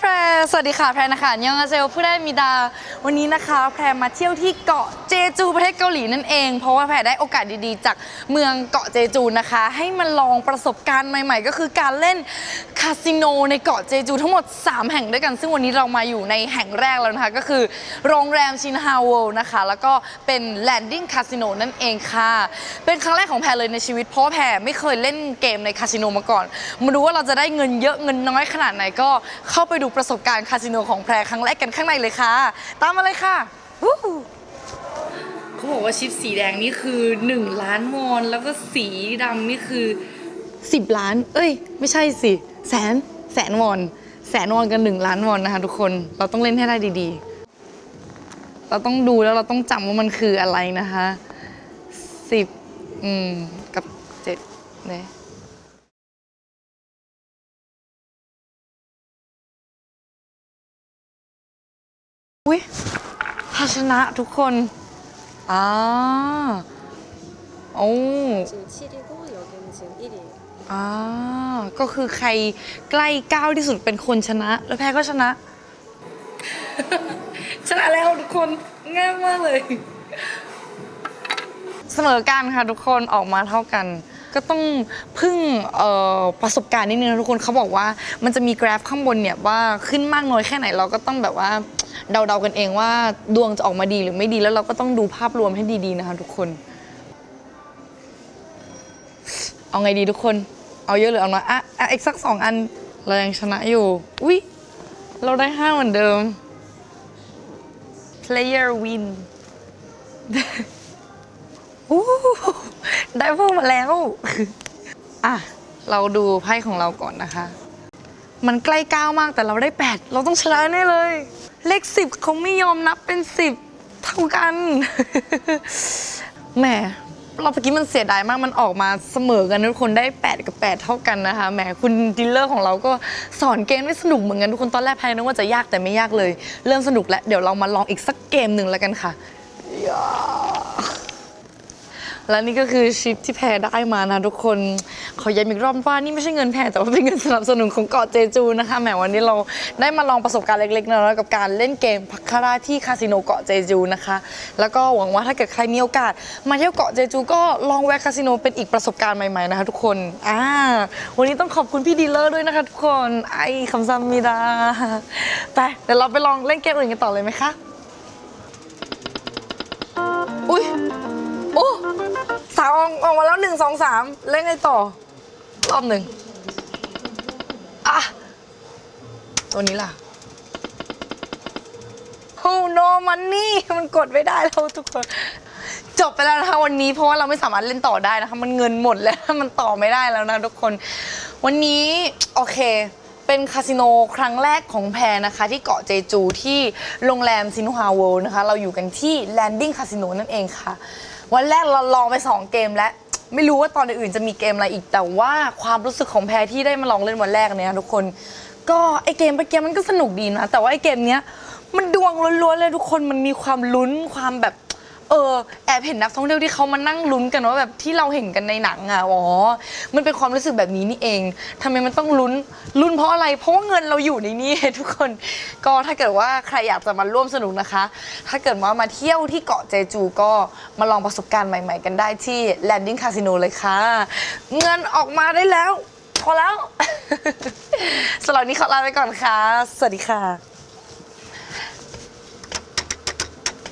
แพร สวัสดีค่ะ แพรนะคะยองอาเซลผู้ได้มีดา วันนี้นะคะ แพรมาเที่ยวที่เกาะ เจจูประเทศเกาหลีนั่นเอง เพราะว่าแพรได้โอกาสดีๆ จากเมืองเกาะเจจูนะคะ ให้มาลองประสบการณ์ใหม่ ๆ ก็คือการเล่นคาสิโนในเกาะเจจูทั้งหมด 3 แห่งด้วยกัน ซึ่งวันนี้เรามาอยู่ในแห่งแรกแล้วนะคะ ก็คือโรงแรมชินฮาวเวลนะคะ แล้วก็เป็นแลนดิ้งคาสิโนนั่นเองค่ะ เป็นครั้งแรกของแพรเลยในชีวิต เพราะแพรไม่เคยเล่นเกมในคาสิโนมาก่อน มาดูว่าเราจะได้เงินเยอะเงินน้อยขนาดไหนก็เข้าไปดูประสบการณ์คาสิโนของแพรครั้งแรกกันข้างในเลยค่ะ ตามมาเลยค่ะวู้ฮู้ เขาบอกว่าชิปสีแดงนี่คือ 1 ล้านวอน แล้วก็สีดำนี่คือ 10 ล้าน เอ้ย ไม่ใช่สิ แสน แสนวอน แสนวอนกัน 1 ล้านวอนนะคะทุกคน เราต้องเล่นให้ได้ดีๆ เราต้องดูแล้วเราต้องจำว่ามันคืออะไรนะคะสิบอืม กับเจ็ดเนี่ยอุ้ยภาชนะทุกคน อ่า โอ้ 지금 7이고 여기는 지금 1이에요. อ่า ก็คือใครใกล้ก้าวที่สุดเป็นคนชนะ แล้วแพ้ก็ชนะ ชนะแล้วทุกคนง่ายมากเลย เสมอกันค่ะทุกคนออกมาเท่ากัน ก็ต้องพึ่งเอ่อประสบการณ์นิดนึงนะทุกคนเขาบอกว่ามันจะมีกราฟข้างบนเนี่ยว่าขึ้นมากน้อยแค่ไหนเราก็ต้องแบบว่า เดาๆกันเองว่าดวงจะออกมาดีหรือไม่ดีแล้วเราก็ต้องดูภาพรวมให้ดีๆนะคะทุกคน เอาไงดีทุกคน เอาเยอะหรือเอาน้อยอะอะอีกสักสองอันเรายังชนะอยู่ อุ๊ย เราได้ห้าเหมือนเดิม player win อู้ได้เพิ่มมาแล้ว อะ เราดูไพ่ของเราก่อนนะคะ มันใกล้เก้ามากแต่เราได้แปดเราต้องชนะแน่เลย เลขสิบเขาไม่ยอมนับเป็นสิบเท่ากัน แหมเราเมื่อกี้มันเสียดายมากมันออกมาเสมอกันทุกคนได้ 8 กับ 8 เท่ากันนะคะแหมคุณดีลเลอร์ของเราก็สอนเกมได้สนุกเหมือนกันทุกคนตอนแรกแพนนึกว่าจะยากแต่ไม่ยากเลย เริ่มสนุกแล้วเดี๋ยวเรามาลองอีกสักเกมหนึ่งแล้วกันค่ะ และนี่ก็คือชิปที่แพรได้มานะทุกคน ขอย้ำอีกรอบว่านี่ไม่ใช่เงินแพรแต่ว่าเป็นเงินสนับสนุนของเกาะเจจูนะคะแหมวันนี้เราได้มาลองประสบการณ์เล็กๆนะกับการเล่นเกมพักคาราที่คาสิโนเกาะเจจูนะคะ แล้วก็หวังว่าถ้าเกิดใครมีโอกาส มาเที่ยวเกาะเจจู ก็ลองแวะคาสิโนเป็นอีกประสบการณ์ใหม่ๆนะคะทุกคนอ่าวันนี้ต้องขอบคุณพี่ดีลเลอร์ด้วยนะคะทุกคนไอ้คำซัมมีดาไปเดี๋ยวเราไปลองเล่นเกมอื่นกันต่อเลยไหมคะาออกออกมาแล้วหนึ่งสองสามเล่นไงต่อ รอบหนึ่งอะ ตัวนี้ล่ะโอ้ no money มันกดไม่ได้แล้วทุกคน จบไปแล้วนะคะวันนี้เพราะว่าเราไม่สามารถเล่นต่อได้นะคะ มันเงินหมดแล้วมันต่อไม่ได้แล้วนะทุกคน วันนี้โอเค เป็นคาสิโนครั้งแรกของแพรนะคะ ที่เกาะเจจูที่โรงแรมซินฮาเวลนะคะ เราอยู่กันที่แลนดิ้งคาสิโนนั่นเองค่ะ วันแรกเราลองไป 2 เกมแล้วไม่รู้ว่าตอนอื่นจะมีเกมอะไรอีก แต่ว่าความรู้สึกของแพรที่ได้มาลองเล่นวันแรกเนี่ยทุกคนก็ไอเกมเมื่อกี้มันก็สนุกดีนะ แต่ว่าไอเกมเนี้ยมันดวงล้วนๆเลยทุกคนมันมีความลุ้นความแบบ เออแอบเห็นนักท่องเที่ยวที่เขามานั่งลุ้นกันว่าแบบที่เราเห็นกันในหนังอะอ๋อมันเป็นความรู้สึกแบบนี้นี่เองทำไมมันต้องลุ้นลุ้นเพราะอะไร เพราะว่าเงินเราอยู่ในนี้ทุกคน ก็ถ้าเกิดว่าใครอยากจะมาร่วมสนุกนะคะ ถ้าเกิดว่ามาเที่ยวที่เกาะเจจูก็มาลองประสบการณ์ใหม่ ๆ กันได้ที่ Landing Casino เลยค่ะ เงินออกมาได้แล้ว พอแล้ว สำหรับวันนี้ขอลาไปก่อนค่ะ สวัสดีค่ะ